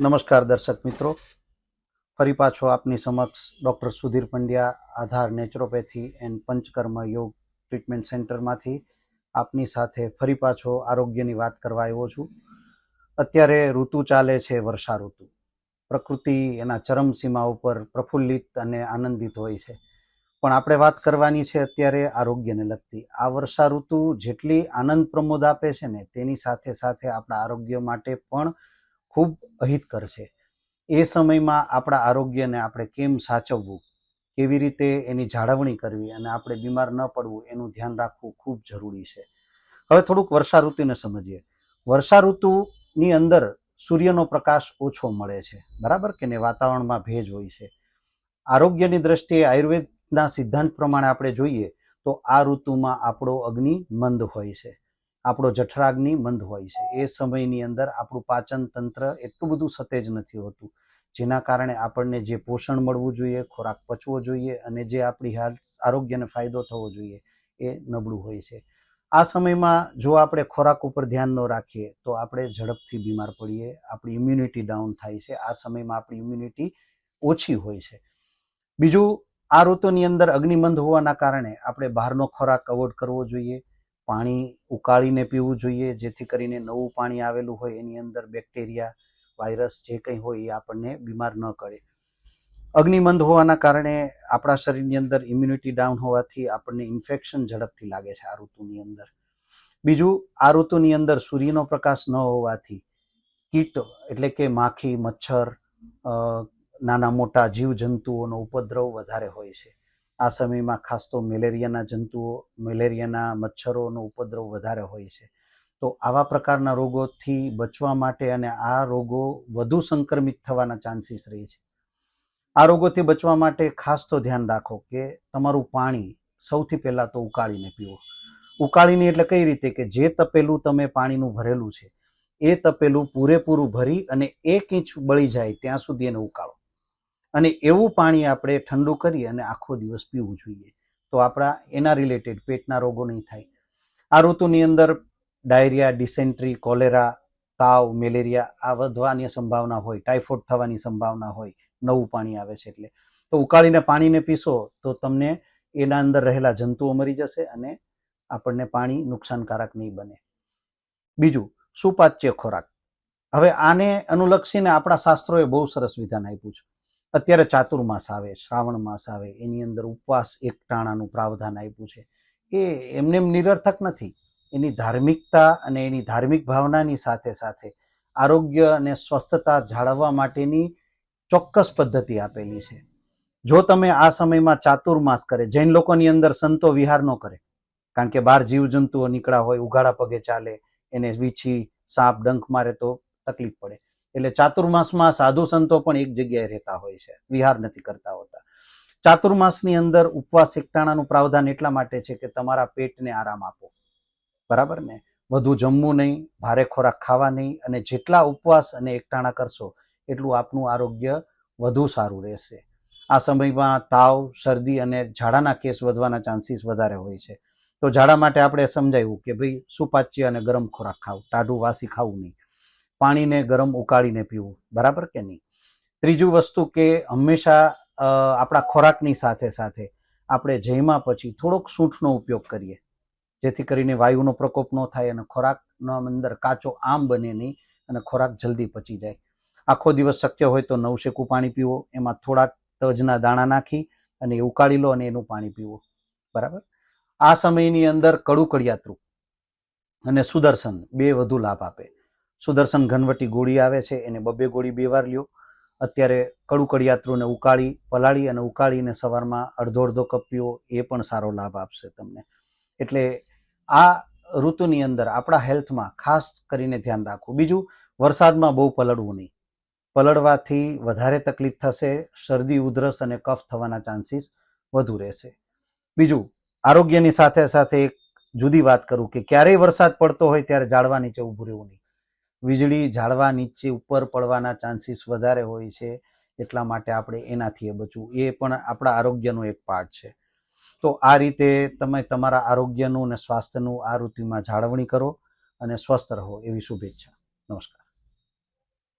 નમસ્કાર દર્શક મિત્રો. ફરી પાછો આપની સમક્ષ doctor Sudhir Pandya, Aadhaar naturopathy and Panchakarma Yoga treatment સેન્ટરમાંથી આપની સાથે ફરી પાછો આરોગ્યની વાત કરવા આવ્યો છું. અત્યારે ઋતુ ચાલે છે વર્ષા ઋતુ પ્રકૃતિ એના ચરમસીમા ઉપર પ્રફુલ્લિત અને આનંદિત હોય છે. પણ આપણે વાત કરવાની છે અત્યારે આરોગ્યને લગતી. આ વર્ષા ઋતુ જેટલી આનંદ પ્રમોદ આપે છે ને, તેની સાથે સાથે આપણા આરોગ્ય માટે પણ ખૂબ અહિતકર છે. એ સમયમાં આપણા આરોગ્યને આપણે કેમ સાચવવું? કેવી રીતે એની જાળવણી કરવી અને આપણે બીમાર ન પડવું એનું ધ્યાન રાખવું ખૂબ જરૂરી છે. હવે થોડુંક વર્ષા ઋતુને સમજીએ. વર્ષા ઋતુની અંદર સૂર્યનો પ્રકાશ ઓછો મળે છે. બરાબર કે ને વાતાવરણમાં ભેજ હોય છે. આરોગ્યની દ્રષ્ટિએ આયુર્વેદના સિદ્ધાંત પ્રમાણે આપણે જોઈએ તો આ ઋતુમાં આપણો અગ્નિ મંદ હોય છે. આપણો જઠરાગ્નિ મંદ હોય છે. એ સમયની અંદર આપણું પાચન તંત્ર એટલું બધું સતેજ નથી હોતું, જેના કારણે આપણને જે પોષણ મળવું જોઈએ, ખોરાક પચવો જોઈએ અને જે આપણી હાલ આરોગ્યને ફાયદો થવો જોઈએ એ નબળું હોય છે. આ સમયમાં જો આપણે ખોરાક ઉપર ધ્યાન ન રાખીએ, તો આપણે ઝડપથી બીમાર પડીએ, આપણી ઇમ્યુનિટી ડાઉન થાય છે. આ સમયમાં આપણી ઇમ્યુનિટી ઓછી હોય છે. બીજું, આ ઋતુની અંદર અગ્નિમંદ હોવાના કારણે આપણે બહારનો ખોરાક અવોઇડ કરવો જોઈએ. પાણી ઉકાળીને પીવું જોઈએ, જેથી કરીને નવું પાણી આવેલું હોય, એની અંદર બેક્ટેરિયા, વાયરસ જે કંઈ હોય એ આપણને બીમાર ન કરે. અગ્નિમંદ હોવાના કારણે આપણા શરીરની અંદર ઇમ્યુનિટી ડાઉન હોવાથી આપણને ઇન્ફેક્શન ઝડપથી લાગે છે આ ઋતુની અંદર. બીજું, આ ઋતુની અંદર સૂર્યનો પ્રકાશ ન હોવાથી કીટ એટલે કે માખી, મચ્છર નાના મોટા જીવજંતુઓનો ઉપદ્રવ વધારે હોય છે. આ સમયમાં ખાસ તો મેલેરિયાના જંતુઓ, મેલેરિયાના મચ્છરોનો ઉપદ્રવ વધારે હોય છે. તો આવા પ્રકારના રોગોથી બચવા માટે અને આ રોગો વધુ સંક્રમિત થવાના ચાન્સીસ રહે છે. આ રોગોથી બચવા માટે ખાસ તો ધ્યાન રાખો કે તમારું પાણી સૌથી પહેલાં તો ઉકાળીને પીવો. ઉકાળીને એટલે કઈ રીતે? કે જે તપેલું તમે પાણીનું ભરેલું છે, એ તપેલું પૂરેપૂરું ભરી અને એક ઇંચ બળી જાય ત્યાં સુધી એને ઉકાળો. અને એવું પાણી આપણે ઠંડુ કરી અને આખો દિવસ પીવું જોઈએ. તો આપણા એના રિલેટેડ પેટના રોગો નહીં થાય. આ ઋતુની અંદર ડાયરિયા ડિસેન્ટ્રી કોલેરા તાવ, મેલેરિયા આ વધવાની સંભાવના હોય ટાઇફોઇડ થવાની સંભાવના હોય, નવું પાણી આવે છે એટલે. તો ઉકાળીને પાણીને પીશો તો તમને એના અંદર રહેલા જંતુઓ મરી જશે અને આપણને પાણી નુકસાનકારક નહીં બને. બીજું, સુપાચ્ય ખોરાક. હવે આને અનુલક્ષીને આપણા શાસ્ત્રોએ બહુ સરસ વિધાન આપ્યું છે. અત્યારે ચાતુર્માસ આવે, શ્રાવણ માસ આવે, એની અંદર ઉપવાસ એકટાણાનું પ્રાવધાન આપ્યું છે. એ એમને એમ નિરર્થક નથી. એની ધાર્મિકતા અને એની ધાર્મિક ભાવનાની સાથે સાથે આરોગ્ય અને સ્વસ્થતા જાળવવા માટેની ચોક્કસ પદ્ધતિ આપેલી છે. જો તમે આ સમયમાં ચાતુર્માસ કરે, જૈન લોકોની અંદર સંતો વિહાર ન કરે, કારણ કે બહાર જીવજંતુઓ નીકળ્યા હોય, ઉઘાડા પગે ચાલે, એને વીછી, સાપ, ડંખ મારે તો તકલીફ પડે. એટલે ચાતુર્માસમાં સાધુ સંતો પણ એક જગ્યાએ રહેતા હોય છે, વિહાર નથી કરતા હોતા. ચાતુર્માસની અંદર ઉપવાસ એકટાણાનું પ્રાવધાન એટલા માટે છે કે તમારા પેટને આરામ આપો. બરાબર ને? વધુ જમવું નહીં, ભારે ખોરાક ખાવા નહીં અને જેટલા ઉપવાસ અને એકટાણા કરશો એટલું આપનું આરોગ્ય વધુ સારું રહેશે. આ સમયમાં તાવ, શરદી અને ઝાડાના કેસ વધવાના ચાન્સીસ વધારે હોય છે. તો ઝાડા માટે આપણે સમજાવ્યું કે ભાઈ સુપાચ્ય અને ગરમ ખોરાક ખાવ, ટાઢું વાસી ખાવું નહીં. પાણીને ગરમ ઉકાળીને પીવું. બરાબર કે નહીં? ત્રીજું વસ્તુ કે હંમેશા આપણા ખોરાકની સાથે સાથે આપણે જમ્યા પછી થોડોક સૂંઠનો ઉપયોગ કરીએ. જેથી કરીને વાયુનો પ્રકોપ ન થાય અને ખોરાકનો અંદર કાચો આમ બને નહીં અને ખોરાક જલ્દી પચી જાય. આખો દિવસ શક્ય હોય તો નવશેકું પાણી પીવો, એમાં થોડાક તજના દાણા નાખી અને એ ઉકાળી લો અને એનું પાણી પીવો. બરાબર? આ સમયની અંદર કડુકડિયાત્રુ અને સુદર્શન બે વધુ લાભ આપે. સુદર્શન ઘનવટી ગોળી આવે છે, એને બબે ગોળી બે વાર લ્યો. અત્યારે કડુકડિયાત્રુને ઉકાળી, પલાળી અને ઉકાળીને સવારમાં અડધો અડધો કપ પીવો, એ પણ સારો લાભ આપશે તમને. એટલે આ ઋતુની અંદર આપણા હેલ્થમાં ખાસ કરીને ધ્યાન રાખવું. બીજું, વરસાદમાં બહુ પલળવું નહીં. પલળવાથી વધારે તકલીફ થશે, શરદી, ઉધરસ અને કફ થવાના ચાન્સીસ વધુ રહેશે. બીજું, આરોગ્યની સાથે સાથે એક જુદી વાત કરું કે ક્યારેય વરસાદ પડતો હોય ત્યારે ઝાડવા નીચે ઊભું રહેવું નહીં. વીજળી ઝાડવા નીચે ઉપર પડવાના ચાન્સીસ વધારે હોય છે, એટલા માટે આપણે એનાથી એ બચવું. એ પણ આપણા આરોગ્યનો એક પાર્ટ છે. તો આ રીતે તમે તમારા આરોગ્યનું અને સ્વાસ્થ્યનું આ ઋતુમાં જાળવણી કરો અને સ્વસ્થ રહો એવી શુભેચ્છા. નમસ્કાર.